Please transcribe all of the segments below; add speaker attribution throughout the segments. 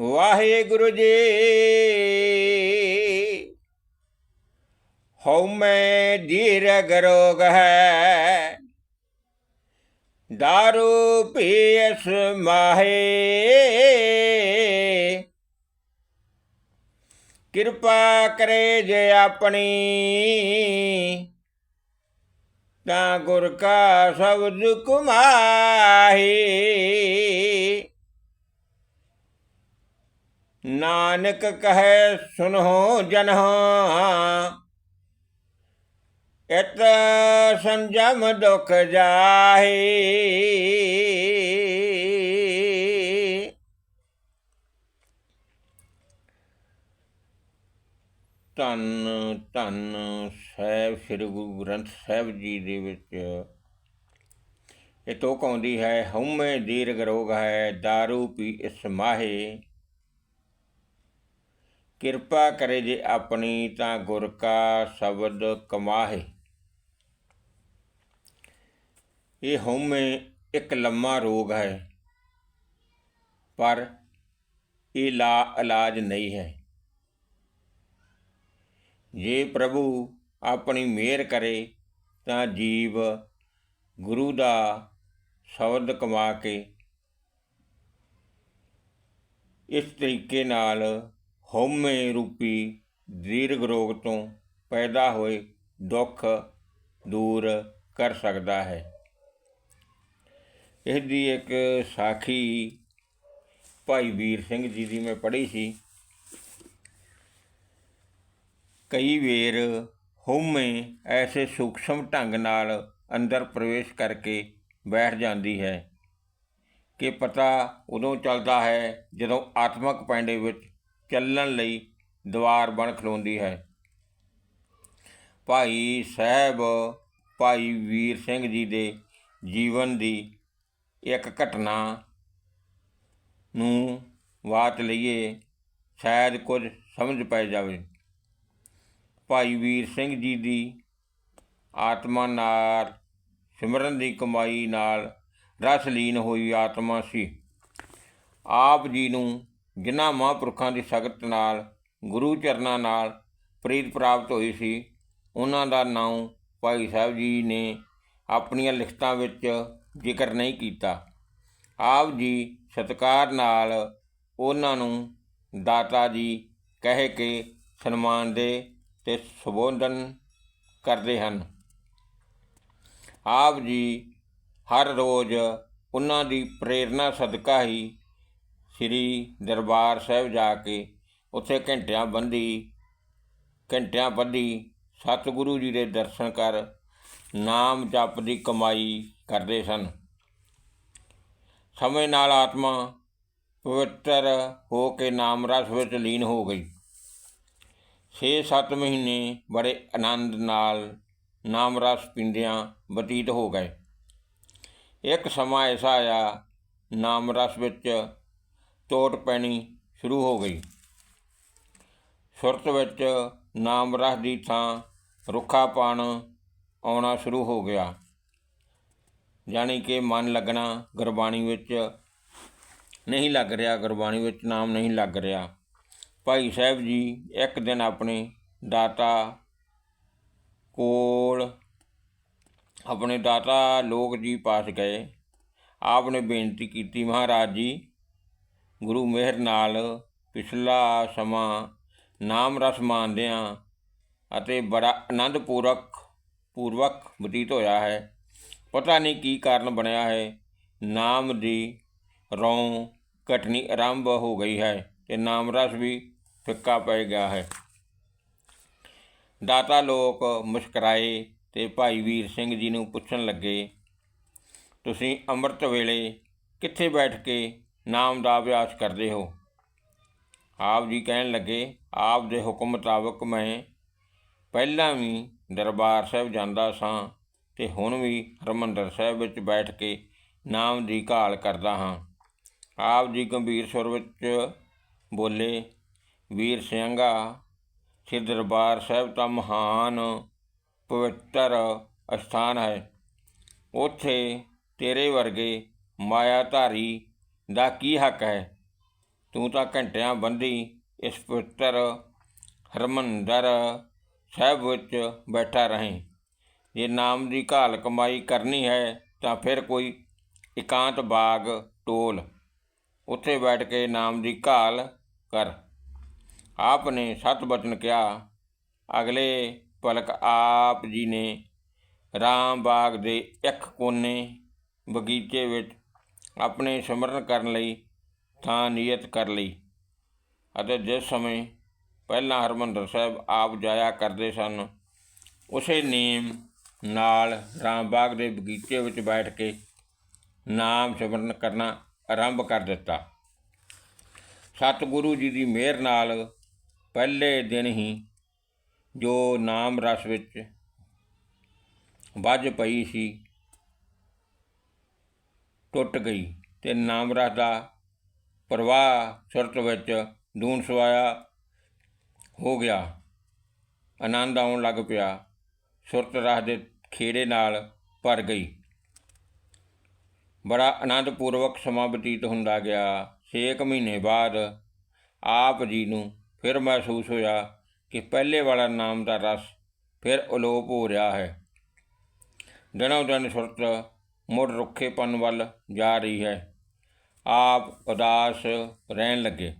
Speaker 1: ਵਾਹਿਗੁਰੂ ਜੀ। ਹਉ ਮੈਂ ਦੀਰਗ ਰੋਗ ਹੈ। दारू ਪੀਸ ਮਾਹੇ। ਕਿਰਪਾ ਕਰੇ ਜੇ ਆਪਣੀ। ਤਾਂ ਗੁਰ ਕਾ ਸ਼ਬਦ ਕੁਮਾਹੀ ਨਾਨਕ ਕਹੈ ਸੁਨੋ ਜਨੋ ਇਤ ਸੰਜਮ ਦੁਖ ਜਾਹੇ। ਧੰਨ ਧੰਨ ਸਾਹਿਬ, ਸ੍ਰੀ ਗੁਰੂ ਗ੍ਰੰਥ ਸਾਹਿਬ ਜੀ ਦੇ ਵਿੱਚ। ਇਹ ਤੋਕ ਆਉਂਦੀ ਹੈ, ਹਉਮੈ ਦੀਰਗ ਰੋਗ ਹੈ दारू ਪੀ ਇਸ ਮਾਹੇ। ਕਿਰਪਾ ਕਰੇ ਜੇ ਆਪਣੀ ਤਾਂ ਗੁਰ ਕਾ ਸ਼ਬਦ ਕਮਾਹੇ। ਇਹ ਹਉਮੈ ਇੱਕ ਲੰਮਾ ਰੋਗ ਹੈ, ਪਰ ਇਹ ਲਾ ਇਲਾਜ ਨਹੀਂ ਹੈ। ਜੇ ਪ੍ਰਭੂ ਆਪਣੀ ਮਿਹਰ ਕਰੇ, ਤਾਂ ਜੀਵ ਗੁਰੂ ਦਾ ਸ਼ਬਦ ਕਮਾ ਕੇ ਇਸ ਤਰੀਕੇ ਨਾਲ ਹਉਮੈ ਰੂਪੀ ਦੀਰਘ ਰੋਗ ਤੋਂ ਪੈਦਾ ਹੋਏ ਦੁੱਖ ਦੂਰ ਕਰ ਸਕਦਾ ਹੈ। ਇਸ ਦੀ ਇੱਕ ਸਾਖੀ ਭਾਈ ਵੀਰ ਸਿੰਘ ਜੀ ਦੀ ਮੈਂ ਪੜ੍ਹੀ ਸੀ। ਕਈ ਵੇਰ ਹਉਮੈ ਐਸੇ ਸੂਖਸ਼ਮ ਢੰਗ ਨਾਲ ਅੰਦਰ ਪ੍ਰਵੇਸ਼ ਕਰਕੇ ਬੈਠ ਜਾਂਦੀ ਹੈ ਕਿ ਪਤਾ ਉਦੋਂ ਚੱਲਦਾ ਹੈ ਜਦੋਂ ਆਤਮਕ ਪੈਂਡੇ ਵਿੱਚ ਚੱਲਣ ਲਈ ਦਵਾਰ ਬਣ ਖਲੋਂਦੀ ਹੈ। ਭਾਈ ਸਾਹਿਬ, ਭਾਈ ਵੀਰ ਸਿੰਘ ਜੀ ਦੇ ਜੀਵਨ ਦੀ ਇੱਕ ਘਟਨਾ ਨੂੰ ਬਾਤ ਲਈਏ, ਸ਼ਾਇਦ ਕੁਝ ਸਮਝ ਪੈ ਜਾਵੇ। ਭਾਈ ਵੀਰ ਸਿੰਘ ਜੀ ਦੀ ਆਤਮਾ ਨਾਲ, ਸਿਮਰਨ ਦੀ ਕਮਾਈ ਨਾਲ ਰਸ ਲੀਨ ਹੋਈ ਆਤਮਾ ਸੀ। ਆਪ ਜੀ ਨੂੰ ਜਿਨ੍ਹਾਂ ਮਹਾਂਪੁਰਖਾਂ ਦੀ ਸ਼ਗਤ ਨਾਲ, ਗੁਰੂ ਚਰਨਾਂ ਨਾਲ ਪ੍ਰੀਤ ਪ੍ਰਾਪਤ ਹੋਈ ਸੀ, ਉਹਨਾਂ ਦਾ ਨਾਮ ਭਾਈ ਸਾਹਿਬ ਜੀ ਨੇ ਆਪਣੀਆਂ ਲਿਖਤਾਂ ਵਿੱਚ ਜ਼ਿਕਰ ਨਹੀਂ ਕੀਤਾ। ਆਪ ਜੀ ਸਤਕਾਰ ਨਾਲ ਉਹਨਾਂ ਨੂੰ ਦਾਤਾ ਜੀ ਕਹਿ ਕੇ ਸਨਮਾਨਦੇ ਤੇ ਸੰਬੋਧਨ ਕਰਦੇ ਹਨ। ਆਪ ਜੀ ਹਰ ਰੋਜ਼ ਉਹਨਾਂ ਦੀ ਪ੍ਰੇਰਣਾ ਸਦਕਾ ਹੀ ਸ੍ਰੀ ਦਰਬਾਰ ਸਾਹਿਬ ਜਾ ਕੇ ਉੱਥੇ ਘੰਟਿਆਂ ਬੰਦੀ, ਘੰਟਿਆਂ ਬੱਧੀ ਸਤਿਗੁਰੂ ਜੀ ਦੇ ਦਰਸ਼ਨ ਕਰ ਨਾਮ ਜਪ ਦੀ ਕਮਾਈ ਕਰਦੇ ਸਨ। ਸਮੇਂ ਨਾਲ ਆਤਮਾ ਪਵਿੱਤਰ ਹੋ ਕੇ ਨਾਮ ਰਸ ਵਿੱਚ ਲੀਨ ਹੋ ਗਈ। 6-7 ਮਹੀਨੇ ਬੜੇ ਆਨੰਦ ਨਾਲ ਨਾਮ ਰਸ ਪੀਂਦਿਆਂ ਬਤੀਤ ਹੋ ਗਏ। ਇੱਕ ਸਮਾਂ ਐਸਾ ਆਇਆ, ਨਾਮ ਰਸ ਵਿੱਚ ਟੋਟ ਪੈਣੀ ਸ਼ੁਰੂ ਹੋ ਗਈ। ਸੁਰਤ ਵਿੱਚ ਨਾਮ ਰਸ ਦੀ ਥਾਂ ਰੁੱਖਾਪਣ ਆਉਣਾ ਸ਼ੁਰੂ ਹੋ ਗਿਆ। ਜਾਣੀ ਕਿ ਮਨ ਲੱਗਣਾ ਗੁਰਬਾਣੀ ਵਿੱਚ ਨਹੀਂ ਲੱਗ ਰਿਹਾ, ਗੁਰਬਾਣੀ ਵਿੱਚ ਨਾਮ ਨਹੀਂ ਲੱਗ ਰਿਹਾ। ਭਾਈ ਸਾਹਿਬ ਜੀ ਇੱਕ ਦਿਨ ਆਪਣੇ ਦਾਤਾ ਕੋਲ, ਆਪਣੇ ਦਾਤਾ ਲੋਕ ਜੀ ਪਾਸ ਗਏ। ਆਪ ਨੇ ਬੇਨਤੀ ਕੀਤੀ, ਮਹਾਰਾਜ ਜੀ ਗੁਰੂ ਮਿਹਰ ਨਾਲ ਪਿਛਲਾ ਸਮਾਂ ਨਾਮ ਰਸ ਮਾਣਦਿਆਂ ਅਤੇ ਬੜਾ ਆਨੰਦਪੂਰਕ ਪੂਰਵਕ ਬਤੀਤ ਹੋਇਆ ਹੈ। ਪਤਾ ਨਹੀਂ ਕੀ ਕਾਰਨ ਬਣਿਆ ਹੈ। ਨਾਮ ਦੀ ਰੌਂ ਘਟਣੀ ਆਰੰਭ ਹੋ ਗਈ ਹੈ ਤੇ ਨਾਮ ਰਸ ਵੀ ਫਿੱਕਾ ਪੈ ਗਿਆ ਹੈ। ਦਾਤਾ ਲੋਕ ਮੁਸਕਰਾਏ ਤੇ ਭਾਈ ਵੀਰ ਸਿੰਘ ਜੀ ਨੂੰ ਪੁੱਛਣ ਲੱਗੇ, ਤੁਸੀਂ ਅੰਮ੍ਰਿਤ ਵੇਲੇ ਕਿੱਥੇ ਬੈਠ ਕੇ ਨਾਮ ਦਾ ਅਭਿਆਸ ਕਰਦੇ ਹੋ। ਆਪ ਜੀ ਕਹਿਣ ਲੱਗੇ, ਆਪ ਦੇ ਹੁਕਮ ਮੁਤਾਬਕ ਮੈਂ ਪਹਿਲਾਂ ਵੀ ਦਰਬਾਰ ਸਾਹਿਬ ਜਾਂਦਾ ਸਾਂ ਤੇ ਹੁਣ ਵੀ ਹਰਮੰਦਰ ਸਾਹਿਬ ਵਿੱਚ ਬੈਠ ਕੇ ਨਾਮ ਦੀ ਘਾਲ ਕਰਦਾ ਹਾਂ। ਆਪ ਜੀ ਗੰਭੀਰ ਸੁਰ ਵਿੱਚ ਬੋਲੇ, ਵੀਰ ਸਿੰਘਾ ਸ੍ਰੀ ਦਰਬਾਰ ਸਾਹਿਬ ਤਾਂ ਮਹਾਨ, ਪਵਿੱਤਰ ਅਸਥਾਨ ਹੈ। ਉੱਥੇ ਤੇਰੇ ਵਰਗੇ ਮਾਇਆਧਾਰੀ ਦਾ ਕੀ ਹੱਕ ਹੈ? ਤੂੰ ਤਾਂ ਘੰਟਿਆਂ ਬੰਦੀ ਇਸ ਪਵਿੱਤਰ ਹਰਮੰਦਰ ਸਾਹਿਬ ਵਿੱਚ ਬੈਠਾ ਰਹੇ। ਜੇ ਨਾਮ ਦੀ ਘਾਲ ਕਮਾਈ ਕਰਨੀ ਹੈ, ਤਾਂ ਫਿਰ ਕੋਈ ਇਕਾਂਤ ਬਾਗ ਟੋਲ। ਉੱਥੇ ਬੈਠ ਕੇ ਨਾਮ ਦੀ ਘਾਲ ਕਰ। ਆਪ ਨੇ ਸਤ ਬਚਨ ਕਿਹਾ। ਅਗਲੇ ਪਲਕ ਆਪ ਜੀ ਨੇ ਰਾਮ ਬਾਗ ਦੇ ਇੱਕ ਕੋਨੇ ਬਗੀਚੇ ਵਿੱਚ ਆਪਣੇ ਸਿਮਰਨ ਕਰਨ ਲਈ, ਥਾਂ ਨਿਯਤ ਕਰ ਲਈ। ਅਤੇ ਜਿਸ ਸਮੇਂ ਪਹਿਲਾਂ ਹਰਮੰਦਰ ਸਾਹਿਬ ਆਪ ਜਾਇਆ ਕਰਦੇ ਸਨ, ਉਸੇ ਨੀਮ ਨਾਲ ਰਾਮ ਬਾਗ ਦੇ ਬਗੀਚੇ ਵਿੱਚ ਬੈਠ ਕੇ ਨਾਮ ਸਿਮਰਨ ਕਰਨਾ ਆਰੰਭ ਕਰ ਦਿੱਤਾ। ਸਤਿਗੁਰੂ ਜੀ ਦੀ ਮਿਹਰ ਨਾਲ ਪਹਿਲੇ ਦਿਨ ਹੀ ਜੋ ਨਾਮ ਰਸ ਵਿੱਚ ਵੱਜ ਪਈ ਸੀ ਟੁੱਟ ਗਈ ਤੇ ਨਾਮ ਰਸ ਦਾ ਪ੍ਰਵਾਹ ਸੁਰਤ ਵਿੱਚ ਦੂਣ ਸਵਾਇਆ ਹੋ ਗਿਆ। ਆਨੰਦ ਆਉਣ ਲੱਗ ਪਿਆ। ਸੁਰਤ ਰਸ ਦੇ ਖੇੜੇ ਨਾਲ ਭਰ ਗਈ। ਬੜਾ ਆਨੰਦ ਪੂਰਵਕ ਸਮਾਂ ਬਤੀਤ ਹੁੰਦਾ ਗਿਆ। 6 ਮਹੀਨੇ ਬਾਅਦ ਆਪ ਜੀ ਨੂੰ ਫਿਰ ਮਹਿਸੂਸ ਹੋਇਆ ਕਿ ਪਹਿਲੇ ਵਾਲਾ ਨਾਮ ਦਾ ਰਸ ਫਿਰ ਅਲੋਪ ਹੋ ਰਿਹਾ ਹੈ। ਦਿਨੋਂ ਦਿਨ ਸੁਰਤ ਮੁੜ ਰੁੱਖੇਪਨ ਵੱਲ ਜਾ ਰਹੀ ਹੈ। ਆਪ ਉਦਾਸ ਰਹਿਣ ਲੱਗੇ।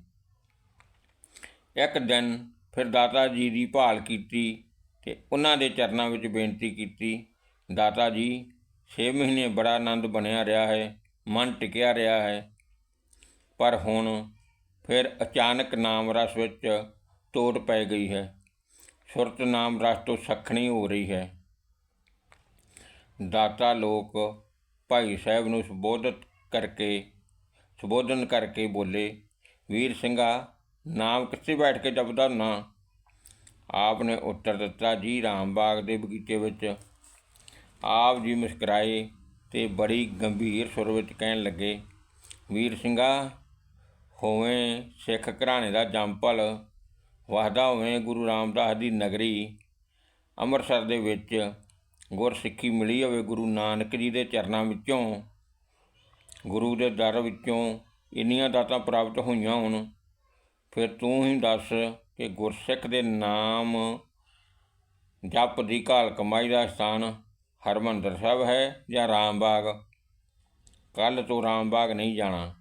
Speaker 1: ਇੱਕ ਦਿਨ ਫਿਰ ਦਾਤਾ ਜੀ ਦੀ ਭਾਲ ਕੀਤੀ ਤੇ ਉਹਨਾਂ ਦੇ ਚਰਨਾਂ ਵਿੱਚ ਬੇਨਤੀ ਕੀਤੀ, ਦਾਤਾ ਜੀ 6 ਮਹੀਨੇ ਬੜਾ ਆਨੰਦ ਬਣਿਆ ਰਿਹਾ ਹੈ, ਮਨ ਟਿਕਿਆ ਰਿਹਾ ਹੈ। ਪਰ ਹੁਣ ਫਿਰ ਅਚਾਨਕ ਨਾਮ ਰਸ ਵਿੱਚ ਤੋੜ ਪੈ ਗਈ ਹੈ। ਸੁਰਤ ਨਾਮ ਰਸ ਤੋਂ ਸਖਣੀ ਹੋ ਰਹੀ ਹੈ। ਦਾਤਾ ਲੋਕ ਭਾਈ ਸਾਹਿਬ ਨੂੰ ਸੰਬੋਧਿਤ ਕਰਕੇ, ਸੰਬੋਧਨ ਕਰਕੇ ਬੋਲੇ, ਵੀਰ ਸਿੰਘਾ, ਨਾਮ ਕਿੱਥੇ ਬੈਠ ਕੇ ਜਪਦਾ ਨਾ ਆਪ ਨੇ ਉੱਤਰ ਦਿੱਤਾ, ਜੀ ਰਾਮ ਬਾਗ ਦੇ ਬਗੀਚੇ ਵਿੱਚ। ਆਪ ਜੀ ਮੁਸਕਰਾਏ ਤੇ ਬੜੀ ਗੰਭੀਰ ਸੁਰ ਵਿੱਚ ਕਹਿਣ ਲੱਗੇ, ਵੀਰ ਸਿੰਘਾ, ਹੋਵੇਂ ਸਿੱਖ ਘਰਾਣੇ ਦਾ ਜੰਪਲ ਵਹਦਾ ਹੋਵੇਂ ਗੁਰੂ ਰਾਮਦਾਸ ਦੀ ਨਗਰੀ ਅੰਮ੍ਰਿਤਸਰ ਦੇ ਵਿੱਚ ਗੁਰਸਿੱਖੀ ਮਿਲੀ ਹੋਵੇ ਗੁਰੂ ਨਾਨਕ ਜੀ ਦੇ ਚਰਨਾਂ ਵਿੱਚੋਂ, ਗੁਰੂ ਦੇ ਦਰ ਵਿੱਚੋਂ ਇੰਨੀਆਂ ਦਾਤਾਂ ਪ੍ਰਾਪਤ ਹੋਈਆਂ ਹੋਣ, ਫਿਰ ਤੂੰ ਹੀ ਦੱਸ ਕਿ ਗੁਰਸਿੱਖ ਦੇ ਨਾਮ ਜਪ ਦੀ ਘਾਲ ਕਮਾਈ ਦਾ ਸਥਾਨ ਹਰਮੰਦਰ ਸਾਹਿਬ ਹੈ ਜਾਂ ਰਾਮਬਾਗ ਕੱਲ ਤੋਂ ਰਾਮਬਾਗ ਨਹੀਂ ਜਾਣਾ।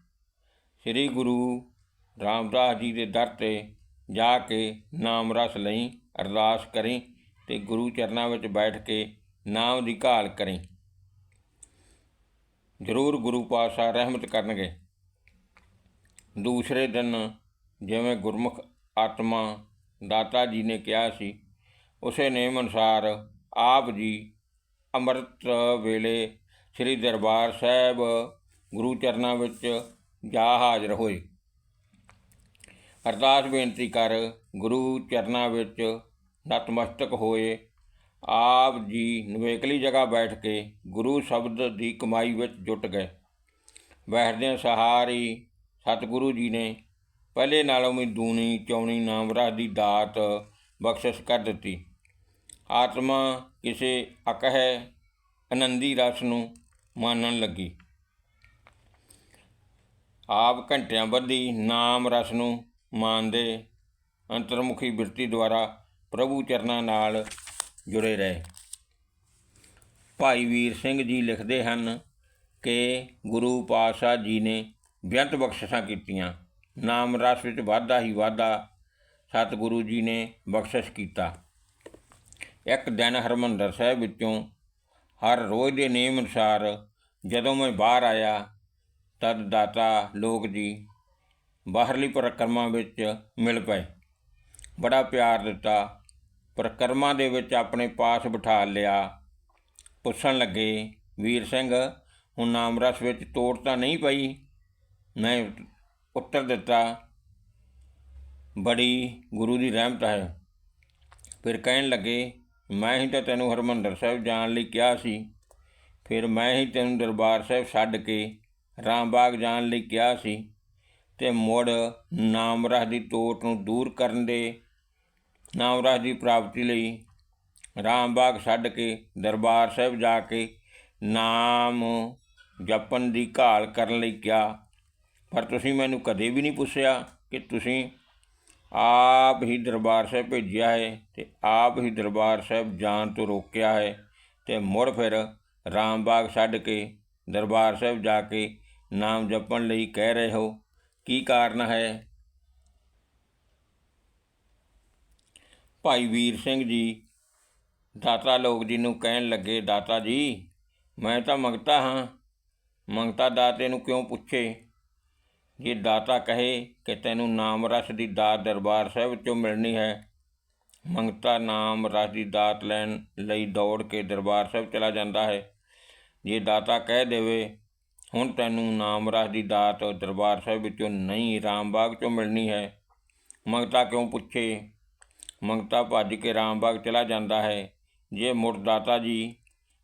Speaker 1: ਸ੍ਰੀ ਗੁਰੂ ਰਾਮਦਾਸ ਜੀ ਦੇ ਦਰ ਤੇ ਜਾ ਕੇ ਨਾਮ ਰਸ ਲਈ ਅਰਦਾਸ ਕਰੀ ਤੇ ਗੁਰੂ ਚਰਨਾਂ ਵਿੱਚ ਬੈਠ ਕੇ ਨਾਮ ਦੀ ਘਾਲ ਕਰੀ। ਜ਼ਰੂਰ ਗੁਰੂ ਪਾਤਸ਼ਾਹ ਰਹਿਮਤ ਕਰਨਗੇ। ਦੂਸਰੇ ਦਿਨ ਜਿਵੇਂ ਗੁਰਮੁਖ ਆਤਮਾ ਦਾਤਾ ਜੀ ਨੇ ਕਿਹਾ ਸੀ, ਉਸੇ ਨੇਮ ਅਨੁਸਾਰ ਆਪ ਜੀ ਅੰਮ੍ਰਿਤ ਵੇਲੇ ਸ੍ਰੀ ਦਰਬਾਰ ਸਾਹਿਬ ਗੁਰੂ ਚਰਨਾਂ ਵਿੱਚ ਜਾ ਹਾਜ਼ਰ ਹੋਏ। ਅਰਦਾਸ ਬੇਨਤੀ ਕਰ ਗੁਰੂ ਚਰਨਾਂ ਵਿੱਚ ਨਤਮਸਤਕ ਹੋਏ ਆਪ ਜੀ ਨਵੇਕਲੀ ਜਗ੍ਹਾ ਬੈਠ ਕੇ ਗੁਰੂ ਸ਼ਬਦ ਦੀ ਕਮਾਈ ਵਿੱਚ ਜੁਟ ਗਏ। ਬੈਠਦਿਆਂ ਸਹਾਰੀ ਸਤਿਗੁਰੂ ਜੀ ਨੇ ਪਹਿਲੇ ਨਾਲੋਂ ਵੀ ਦੂਣੀ, ਚੌਣੀ ਨਾਮ ਰਾਹ ਦੀ ਦਾਤ ਬਖਸ਼ਿਸ਼ ਕਰ ਦਿੱਤੀ। ਆਤਮਾ ਕਿਸੇ ਅਕਹਿ, ਆਨੰਦੀ ਰਸ ਨੂੰ ਮਾਨਣ ਲੱਗੀ। ਆਪ ਘੰਟਿਆਂ ਬੱਧੀ ਨਾਮ ਰਸ ਨੂੰ ਮਾਨਦੇ ਅੰਤਰਮੁਖੀ ਬਿਰਤੀ ਦੁਆਰਾ ਪ੍ਰਭੂ ਚਰਨਾਂ ਨਾਲ ਜੁੜੇ ਰਹੇ। ਭਾਈ ਵੀਰ ਸਿੰਘ ਜੀ ਲਿਖਦੇ ਹਨ ਕਿ ਗੁਰੂ ਪਾਤਸ਼ਾਹ ਜੀ ਨੇ ਬੇਅੰਤ ਬਖਸ਼ਿਸ਼ਾਂ ਕੀਤੀਆਂ। ਨਾਮ ਰਸ ਵਿੱਚ ਵਾਧਾ ਹੀ ਵਾਧਾ ਸਤਿਗੁਰੂ ਜੀ ਨੇ ਬਖਸ਼ਿਸ਼ ਕੀਤਾ। ਇੱਕ ਦਿਨ ਹਰਮੰਦਰ ਸਾਹਿਬ ਵਿੱਚੋਂ ਹਰ ਰੋਜ਼ ਦੇ ਨੇਮ ਅਨੁਸਾਰ ਜਦੋਂ ਮੈਂ ਬਾਹਰ ਆਇਆ, ਤਦ ਦਾਤਾ ਲੋਕ ਜੀ ਬਾਹਰਲੀ ਪਰਿਕਰਮਾ ਵਿੱਚ ਮਿਲ ਪਏ। ਬੜਾ ਪਿਆਰ ਦਿੱਤਾ। ਪਰਿਕਰਮਾ ਦੇ ਵਿੱਚ ਆਪਣੇ ਪਾਸ ਬਿਠਾ ਲਿਆ। ਪੁੱਛਣ ਲੱਗੇ, ਵੀਰ ਸਿੰਘ, ਹੁਣ ਨਾਮ ਰਸ ਵਿੱਚ ਤੋੜ ਤਾਂ ਨਹੀਂ ਪਈ? ਮੈਂ ਉੱਤਰ ਦਿੱਤਾ। ਬੜੀ ਗੁਰੂ ਦੀ ਰਹਿਮਤ ਹੈ। ਫਿਰ ਕਹਿਣ ਲੱਗੇ, ਮੈਂ ਹੀ ਤਾਂ ਤੈਨੂੰ ਹਰਮੰਦਰ ਸਾਹਿਬ ਜਾਣ ਲਈ ਕਿਹਾ ਸੀ। ਫਿਰ ਮੈਂ ਹੀ ਤੈਨੂੰ ਦਰਬਾਰ ਸਾਹਿਬ ਛੱਡ ਕੇ ਰਾਮਬਾਗ ਜਾਣ ਲਈ ਕਿਹਾ ਸੀ। ਤੇ ਮੁੜ ਨਾਮ ਰਸ ਦੀ ਤੋਟ ਨੂੰ ਦੂਰ ਕਰਨ ਦੇ ਨਾਮ ਦੀ ਪ੍ਰਾਪਤੀ ਲਈ ਰਾਮਬਾਗ ਛੱਡ ਕੇ ਦਰਬਾਰ ਸਾਹਿਬ ਜਾ ਕੇ ਨਾਮ ਜਪਣ ਦੀ ਘਾਲ ਕਰਨ ਲਈ ਕਿਹਾ। ਪਰ ਤੁਸੀਂ ਮੈਨੂੰ ਕਦੇ ਵੀ ਨਹੀਂ ਪੁੱਛਿਆ ਕਿ ਤੁਸੀਂ ਆਪ ਹੀ ਦਰਬਾਰ ਸਾਹਿਬ ਭੇਜਿਆ ਹੈ ਤੇ ਆਪ ਹੀ ਦਰਬਾਰ ਸਾਹਿਬ ਜਾਣ ਤੋਂ ਰੋਕਿਆ ਹੈ ਤੇ ਮੁੜ ਫਿਰ ਰਾਮਬਾਗ ਛੱਡ ਕੇ ਦਰਬਾਰ ਸਾਹਿਬ ਜਾ ਕੇ ਨਾਮ ਜਪਣ ਲਈ ਕਹਿ ਰਹੇ ਹੋ। ਕੀ ਕਾਰਨ ਹੈ? ਭਾਈ ਵੀਰ ਸਿੰਘ ਜੀ, ਦਾਤਾ ਲੋਕ ਜੀ ਨੂੰ ਕਹਿਣ ਲੱਗੇ, ਦਾਤਾ ਜੀ, ਮੈਂ ਤਾਂ ਮੰਗਤਾ ਹਾਂ। ਮੰਗਤਾ ਦਾਤੇ ਨੂੰ ਕਿਉਂ ਪੁੱਛੇ? ਜੇ ਦਾਤਾ ਕਹੇ ਕਿ ਤੈਨੂੰ ਨਾਮ ਰਸ ਦੀ ਦਾਤ ਦਰਬਾਰ ਸਾਹਿਬ ਵਿੱਚੋਂ ਮਿਲਣੀ ਹੈ, ਮੰਗਤਾ ਨਾਮ ਰਸ ਦੀ ਦਾਤ ਲੈਣ ਲਈ ਦੌੜ ਕੇ ਦਰਬਾਰ ਸਾਹਿਬ ਚਲਾ ਜਾਂਦਾ ਹੈ। ਜੇ ਦਾਤਾ ਕਹਿ ਦੇਵੇ, ਹੁਣ ਤੈਨੂੰ ਨਾਮ ਰਸ ਦੀ ਦਾਤ ਦਰਬਾਰ ਸਾਹਿਬ ਵਿੱਚੋਂ ਨਹੀਂ, ਰਾਮਬਾਗ ਚੋਂ ਮਿਲਣੀ ਹੈ। ਮੰਗਤਾ ਕਿਉਂ ਪੁੱਛੇ? ਮੰਗਤਾ ਭੱਜ ਕੇ ਰਾਮਬਾਗ ਚਲਾ ਜਾਂਦਾ ਹੈ। ਜੇ ਮੁੜ ਦਾਤਾ ਜੀ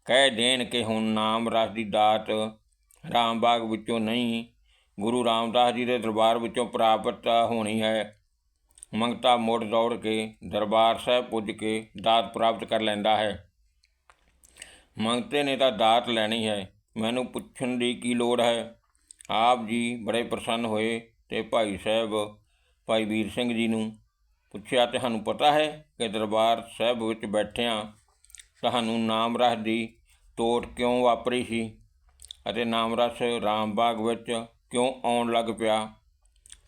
Speaker 1: ਕਹਿ ਦੇਣ ਕਿ ਹੁਣ ਨਾਮ ਰਸ ਦੀ ਦਾਤ ਰਾਮਬਾਗ ਵਿੱਚੋਂ ਨਹੀਂ, ਗੁਰੂ ਰਾਮਦਾਸ ਜੀ ਦੇ ਦਰਬਾਰ ਵਿੱਚੋਂ ਪ੍ਰਾਪਤ ਹੋਣੀ ਹੈ। ਮੰਗਤਾ ਮੁੜ ਦੌੜ ਕੇ ਦਰਬਾਰ ਸਾਹਿਬ ਪੁੱਜ ਕੇ ਦਾਤ ਪ੍ਰਾਪਤ ਕਰ ਲੈਂਦਾ ਹੈ। ਮੰਗਤੇ ਨੇ ਤਾਂ ਦਾਤ ਲੈਣੀ ਹੈ। ਮੈਨੂੰ ਪੁੱਛਣ ਦੀ ਕੀ ਲੋੜ ਹੈ? ਆਪ ਜੀ ਬੜੇ ਪ੍ਰਸੰਨ ਹੋਏ ਤੇ ਭਾਈ ਸਾਹਿਬ, ਭਾਈ ਵੀਰ ਸਿੰਘ ਜੀ ਨੂੰ ਪੁੱਛਿਆ ਤੁਹਾਨੂੰ ਪਤਾ ਹੈ ਕਿ ਦਰਬਾਰ ਸਾਹਿਬ ਵਿੱਚ ਬੈਠਿਆਂ ਤੁਹਾਨੂੰ ਨਾਮ ਰਸ ਦੀ ਤੋੜ ਕਿਉਂ ਵਾਪਰੀ ਸੀ ਅਤੇ ਨਾਮ ਰਸ ਰਾਮਬਾਗ ਵਿੱਚ ਕਿਉਂ ਆਉਣ ਲੱਗ ਪਿਆ?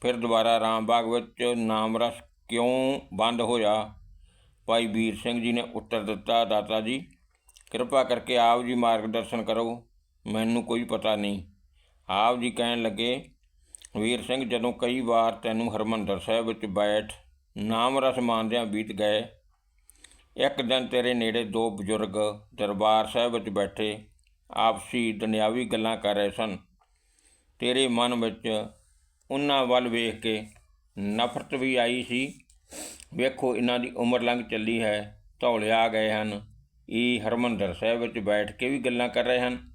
Speaker 1: ਫਿਰ ਦੁਬਾਰਾ ਰਾਮਬਾਗ ਵਿੱਚ ਨਾਮ ਰਸ ਕਿਉਂ ਬੰਦ ਹੋਇਆ? ਭਾਈ ਵੀਰ ਸਿੰਘ ਜੀ ਨੇ ਉੱਤਰ ਦਿੱਤਾ, ਦਾਤਾ ਜੀ, ਕਿਰਪਾ ਕਰਕੇ ਆਪ ਜੀ ਮਾਰਗਦਰਸ਼ਨ ਕਰੋ, ਮੈਨੂੰ ਕੋਈ ਪਤਾ ਨਹੀਂ। ਆਪ ਜੀ ਕਹਿਣ ਲੱਗੇ, ਵੀਰ ਸਿੰਘ, ਜਦੋਂ ਕਈ ਵਾਰ ਤੈਨੂੰ ਹਰਮੰਦਰ ਸਾਹਿਬ ਵਿੱਚ ਬੈਠ ਨਾਮ ਰਸ ਮਾਨਦਿਆਂ ਬੀਤ ਗਏ। ਇੱਕ ਦਿਨ ਤੇਰੇ ਨੇੜੇ ਦੋ ਬਜ਼ੁਰਗ ਦਰਬਾਰ ਸਾਹਿਬ ਵਿੱਚ ਬੈਠੇ, ਆਪਸੀ ਦੁਨਿਆਵੀ ਗੱਲਾਂ ਕਰ ਰਹੇ ਸਨ। ਤੇਰੇ ਮਨ ਵਿੱਚ ਉਹਨਾਂ ਵੱਲ ਵੇਖ ਕੇ ਨਫ਼ਰਤ ਵੀ ਆਈ ਸੀ। ਵੇਖੋ ਇਹਨਾਂ ਦੀ ਉਮਰ ਲੰਘ ਚੱਲੀ ਹੈ, ਧੌਲੇ ਆ ਗਏ ਹਨ। ਇਹ ਹਰਮੰਦਰ ਸਾਹਿਬ ਵਿੱਚ ਬੈਠ ਕੇ ਵੀ ਗੱਲਾਂ ਕਰ ਰਹੇ ਹਨ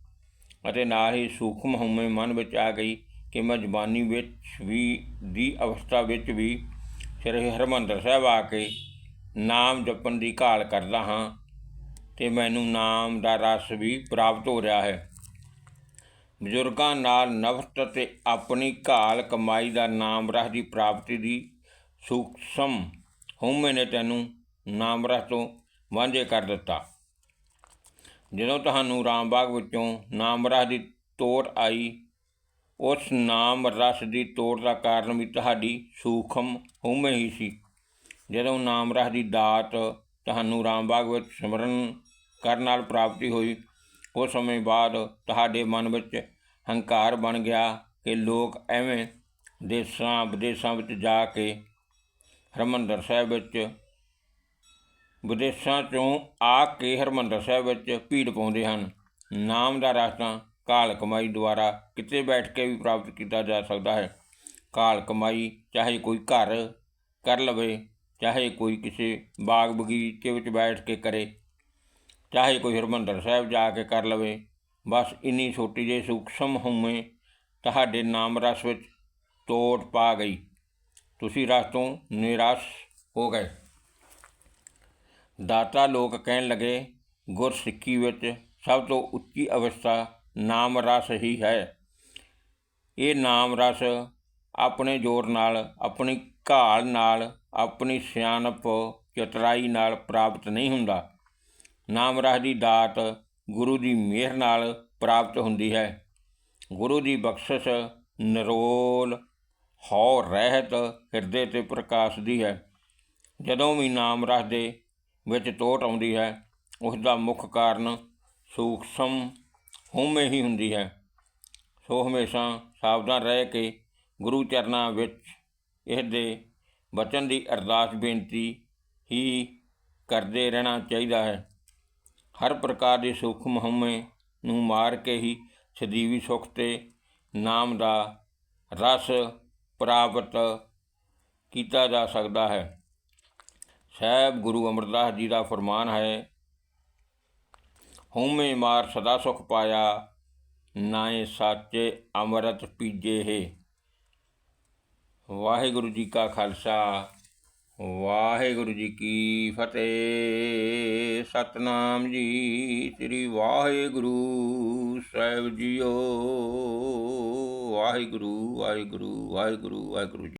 Speaker 1: ਅਤੇ ਨਾਲ ਹੀ ਸੂਖਮ ਹਉਮੈ ਮਨ ਵਿੱਚ ਆ ਗਈ ਕਿ ਮੈਂ ਜ਼ਬਾਨੀ ਵਿੱਚ ਵੀ, ਦੀ ਅਵਸਥਾ ਵਿੱਚ ਵੀ ਸ੍ਰੀ ਹਰਮੰਦਰ ਸਾਹਿਬ ਆ ਕੇ ਨਾਮ ਜਪਣ ਦੀ ਘਾਲ ਕਰਦਾ ਹਾਂ ਤੇ ਮੈਨੂੰ ਨਾਮ ਦਾ ਰਸ ਵੀ ਪ੍ਰਾਪਤ ਹੋ ਰਿਹਾ ਹੈ। ਬਜ਼ੁਰਗਾਂ ਨਾਲ ਨਫ਼ਰਤ ਤੇ ਆਪਣੀ ਘਾਲ ਕਮਾਈ ਦਾ ਨਾਮ ਰਸ ਦੀ ਪ੍ਰਾਪਤੀ ਦੀ ਸੂਖਸਮ ਹਉਮੈ ਨੇ ਤੈਨੂੰ ਨਾਮ ਰਸ ਤੋਂ ਵਾਂਝੇ ਕਰ ਦਿੱਤਾ। ਜਦੋਂ ਤੁਹਾਨੂੰ ਰਾਮਬਾਗ ਵਿੱਚੋਂ ਨਾਮ ਰਸ ਦੀ ਤੋੜ ਆਈ ਉਸ ਨਾਮ ਰਸ ਦੀ ਤੋੜ ਦਾ ਕਾਰਨ ਵੀ ਤੁਹਾਡੀ ਸੂਖਮ ਹਉਮੈ ਹੀ ਸੀ। ਜਦੋਂ ਨਾਮ ਰਸ ਦੀ ਦਾਤ ਤੁਹਾਨੂੰ ਰਾਮ ਬਾਗ ਵਿੱਚ ਸਿਮਰਨ ਕਰਨ ਨਾਲ ਪ੍ਰਾਪਤੀ ਹੋਈ, ਉਸ ਸਮੇਂ ਬਾਅਦ ਤੁਹਾਡੇ ਮਨ ਵਿੱਚ ਹੰਕਾਰ ਬਣ ਗਿਆ ਕਿ ਲੋਕ ਐਵੇਂ ਦੇਸਾਂ ਵਿਦੇਸਾਂ ਵਿੱਚ ਜਾ ਕੇ ਹਰਮੰਦਰ ਸਾਹਿਬ ਵਿੱਚ, ਵਿਦੇਸਾਂ ਚੋਂ ਆ ਕੇ ਹਰਮੰਦਰ ਸਾਹਿਬ ਵਿੱਚ ਭੀੜ ਪਾਉਂਦੇ ਹਨ। ਨਾਮ ਦਾ ਰਸ ਤਾਂ ਕਾਲ ਕਮਾਈ ਦੁਆਰਾ ਕਿਤੇ ਬੈਠ ਕੇ ਵੀ ਪ੍ਰਾਪਤ ਕੀਤਾ ਜਾ ਸਕਦਾ ਹੈ। ਕਾਲ ਕਮਾਈ ਚਾਹੇ ਕੋਈ ਘਰ ਕਰ ਲਵੇ, ਚਾਹੇ ਕੋਈ ਕਿਸੇ ਬਾਗ ਬਗੀਚੇ ਵਿੱਚ ਬੈਠ ਕੇ ਕਰੇ, ਚਾਹੇ ਕੋਈ ਹਰਮੰਦਰ ਸਾਹਿਬ ਜਾ ਕੇ ਕਰ ਲਵੇ, ਬਸ ਇੰਨੀ ਛੋਟੀ ਜਿਹੀ ਸੂਖਸ਼ਮ ਹਉਮੈ ਤੁਹਾਡੇ ਨਾਮ ਰਸ ਵਿੱਚ ਤੋੜ ਪਾ ਗਈ। ਤੁਸੀਂ ਰਸ ਤੋਂ ਨਿਰਾਸ਼ ਹੋ ਗਏ। ਦਾਤਾ ਲੋਕ ਕਹਿਣ ਲੱਗੇ, ਗੁਰਸਿੱਖੀ ਵਿੱਚ ਸਭ ਤੋਂ ਉੱਚੀ ਅਵਸਥਾ ਨਾਮ ਰਸ ਹੀ ਹੈ। ਇਹ ਨਾਮ ਰਸ ਆਪਣੇ ਜ਼ੋਰ ਨਾਲ, ਆਪਣੀ ਘਾਲ ਨਾਲ, ਆਪਣੀ ਸਿਆਣਪ ਚਤਰਾਈ ਨਾਲ ਪ੍ਰਾਪਤ ਨਹੀਂ ਹੁੰਦਾ। ਨਾਮ ਰਸ ਦੀ ਦਾਤ ਗੁਰੂ ਦੀ ਮਿਹਰ ਨਾਲ ਪ੍ਰਾਪਤ ਹੁੰਦੀ ਹੈ। ਗੁਰੂ ਦੀ ਬਖਸ਼ਿਸ਼ ਨਿਰੋਲ ਹਉ ਰਹਿਤ ਹਿਰਦੇ ਤੇ ਪ੍ਰਕਾਸ਼ਦੀ ਹੈ। ਜਦੋਂ ਵੀ ਨਾਮ ਰਸ ਦੇ ਵਿੱਚ ਤੋਟ ਆਉਂਦੀ ਹੈ ਉਸ ਦਾ ਮੁੱਖ ਕਾਰਨ ਸੂਖਸਮ ਹਉਮੈ ਹੀ ਹੁੰਦੀ ਹੈ। ਸੋ ਹਮੇਸ਼ਾ ਸਾਵਧਾਨ ਰਹਿ ਕੇ ਗੁਰੂ ਚਰਨਾਂ ਵਿੱਚ ਇਸ ਦੇ ਬਚਨ ਦੀ ਅਰਦਾਸ ਬੇਨਤੀ ਹੀ ਕਰਦੇ ਰਹਿਣਾ ਚਾਹੀਦਾ ਹੈ। ਹਰ ਪ੍ਰਕਾਰ ਦੇ ਸੂਖਮ ਹਉਮੈ ਨੂੰ ਮਾਰ ਕੇ ਹੀ ਸਦੀਵੀ ਸੁਖ ਤੇ ਨਾਮ ਦਾ ਰਸ ਪ੍ਰਾਪਤ ਕੀਤਾ ਜਾ ਸਕਦਾ ਹੈ। ਸਾਹਿਬ ਗੁਰੂ ਅਮਰਦਾਸ ਜੀ ਦਾ ਫਰਮਾਨ ਹੈ ਹਉਮੈ ਮਾਰ ਸਦਾ ਸੁਖ ਪਾਇਆ ਨਾਏ ਸਾਚੇ ਅੰਮ੍ਰਿਤ ਪੀਜੇ ਹੈ। ਵਾਹਿਗੁਰੂ ਜੀ ਕਾ ਖਾਲਸਾ, ਵਾਹਿਗੁਰੂ ਜੀ ਕੀ ਫਤਿਹ। ਸਤਨਾਮ ਜੀ, ਸ੍ਰੀ ਵਾਹਿਗੁਰੂ ਸਾਹਿਬ ਜੀਓ। ਵਾਹਿਗੁਰੂ ਵਾਹਿਗੁਰੂ ਵਾਹਿਗੁਰੂ ਵਾਹਿਗੁਰੂ ਜੀ